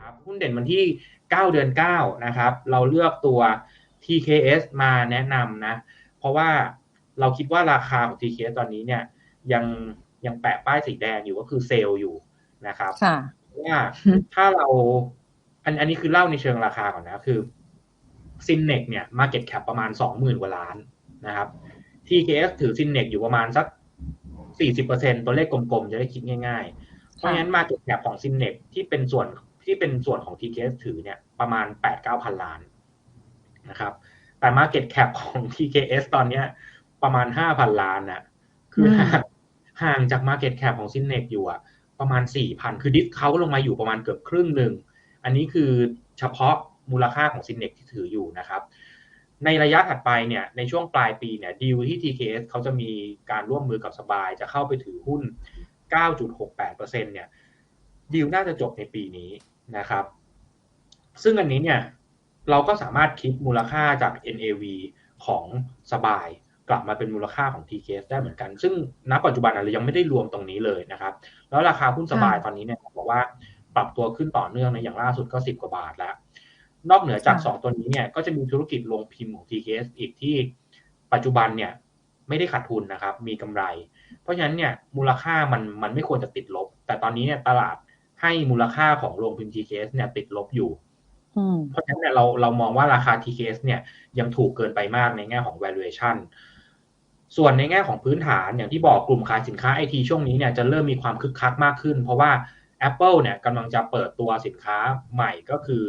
ครับหุ้นเด่นวันที่ 9 เดือน 9 นะครับ เราเลือกตัว TKS มาแนะนำนะ เพราะว่าเราคิดว่าราคาของ TKS ตอนนี้เนี่ยยังยังแปะป้ายสีแดงอยู่ก็คือเซลล์อยู่นะครับค่ะว่าถ้าเราอันอันนี้คือเล่าในเชิงราคาก่อนนะคือซินเนกเนี่ย Market Cap ประมาณ20,000กว่าล้านนะครับ TKS ถือซินเนกอยู่ประมาณสัก40%ตัวเลขกลมๆ จะได้คิดง่าย ๆเพราะฉะนั้น Market Cap ของซินเนกที่เป็นส่วนที่เป็นส่วนของ TKS ถือเนี่ยประมาณ 8-9 พันล้านนะครับ แต่ Market Cap ของ TKS ตอนเนี้ยประมาณ 5,000 ล้านนะคือห่างห่างจาก Market Cap ของซินเนกอยู่อะประมาณ 4,000 คือดิสเขาลงมาอยู่ประมาณเกือบครึ่งหนึ่ง อันนี้คือเฉพาะมูลค่าของซินเนกที่ถืออยู่นะครับ ในระยะถัดไปเนี่ยในช่วงปลายปีเนี่ยดีลที่ TKS เขาจะมีการร่วมมือกับสบาย จะเข้าไปถือหุ้น 9.68%เนี่ยดีลน่าจะจบในปีนี้นะครับ ซึ่งอันนี้เนี่ยเราก็สามารถคิดมูลค่าจาก NAV ของสบายกลับมาเป็นมูลค่าของ TKS ได้เหมือนกัน ซึ่งณปัจจุบันเรายังไม่ได้รวมตรงนี้เลยนะครับ แล้วราคาหุ้นสบายตอนนี้เนี่ยบอกว่าปรับตัวขึ้นต่อเนื่องในอย่างล่าสุดก็ 10 กว่าบาทแล้ว นอกเหนือจาก 2 ตัวนี้เนี่ยก็จะมีธุรกิจลงพิมพ์ของ TKS อีกที่ปัจจุบันเนี่ยไม่ได้ขาดทุนนะครับ มีกำไร เพราะฉะนั้นเนี่ยมูลค่ามันมันไม่ควรจะติดลบ แต่ตอนนี้เนี่ยตลาดให้มูลค่าของโรงพิมพ์ TKS เนี่ยติดลบอยู่เพราะฉะนั้นเนี่ยเราเรามองว่าราคา TKS เนี่ยยังถูกเกินไปมากในแง่ของ valuation ส่วนในแง่ของพื้นฐานอย่างที่บอกกลุ่มขายสินค้าไอทีช่วงนี้เนี่ยจะเริ่มมีความคึกคักมากขึ้น เพราะว่า Apple เนี่ยกำลังจะเปิดตัวสินค้าใหม่ก็คือ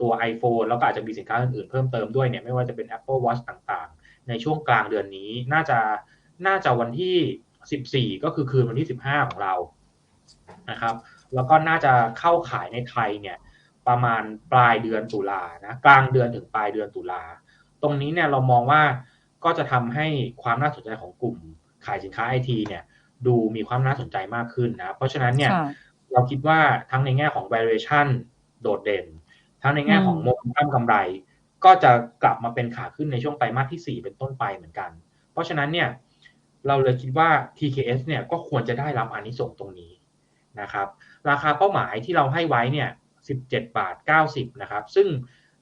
ตัว iPhone แล้วก็อาจจะมีสินค้าอื่นๆเพิ่มเติมด้วยเนี่ยไม่ว่าจะเป็น Apple Watch ต่างๆ ในช่วงกลางเดือนนี้น่าจะน่าจะวันที่ 14 ก็คือคืนวันที่ 15 ของเรานะครับ แล้วก็น่าจะเข้าขายในไทยเนี่ยประมาณปลายเดือนตุลานะกลางเดือนถึงปลายเดือนตุลา ตรงนี้เนี่ยเรามองว่าก็จะทำให้ความน่าสนใจของกลุ่มขายสินค้าไอทีเนี่ยดูมีความน่าสนใจมากขึ้นนะ เพราะฉะนั้นเนี่ยเราคิดว่าทั้งในแง่ของ valuation โดดเด่น ทั้งในแง่ของโมเมนตัมกำไร ก็จะกลับมาเป็นขาขึ้นในช่วงไตรมาสที่ 4 เป็นต้นไปเหมือนกัน เพราะฉะนั้นเนี่ย เราเลยคิดว่า TKS เนี่ยก็ควรจะได้รับอานิสงส์ตรงนี้นะครับ ราคาเป้าหมายที่เราให้ไว้เนี่ย17 บาท 90 นะครับ ซึ่ง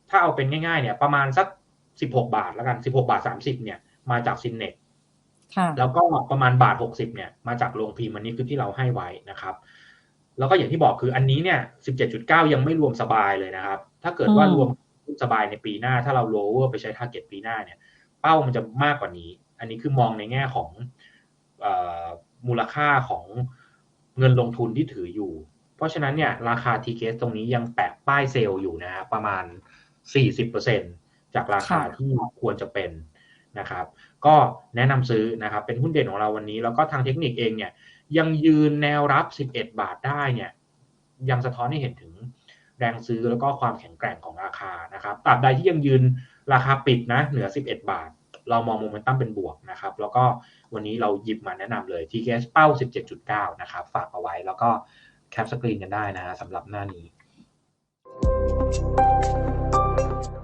ถ้าเอาเป็นง่ายๆเนี่ยประมาณสัก 16 บาทแล้วกัน 16 บาท 30 เนี่ยมาจากซินเน็ตแล้วก็ประมาณบาท 60 เนี่ยมาจากโรงพิมพ์อันนี้คือที่เราให้ไว้นะครับ แล้วก็อย่างที่บอกคืออันนี้เนี่ย 17.9 ยังไม่รวมสบายเลยนะครับ ถ้าเกิดว่ารวมสบายในปีหน้า ถ้าเราโลเวอร์ไปใช้ทาร์เก็ตปีหน้าเนี่ย เป้ามันจะมากกว่านี้ อันนี้คือมองในแง่ของมูลค่าของเงินลงทุนที่ถืออยู่ เพราะฉะนั้นเนี่ยราคา TKS ตรงนี้ยังแปะป้ายเซลล์อยู่นะประมาณ 40%จากราคาที่ควรจะเป็นนะครับ ก็แนะนำซื้อนะครับเป็นหุ้นเด่นของเราวันนี้ แล้วก็ทางเทคนิคเองเนี่ยยังยืนแนวรับ 11 บาทได้เนี่ยยังสะท้อนให้เห็นถึงแรงซื้อแล้วก็ความแข็งแกร่งของราคานะครับตราบใดที่ยังยืนราคาปิดนะเหนือ 11 บาท เรามองโมเมนตัมเป็นบวกนะครับ แล้วก็วันนี้เราหยิบมาแนะนำเลย TKS เป้า 17.9 นะครับ ฝากเอาไว้แล้วก็แคปสกรีนกันได้นะสำหรับหน้านี้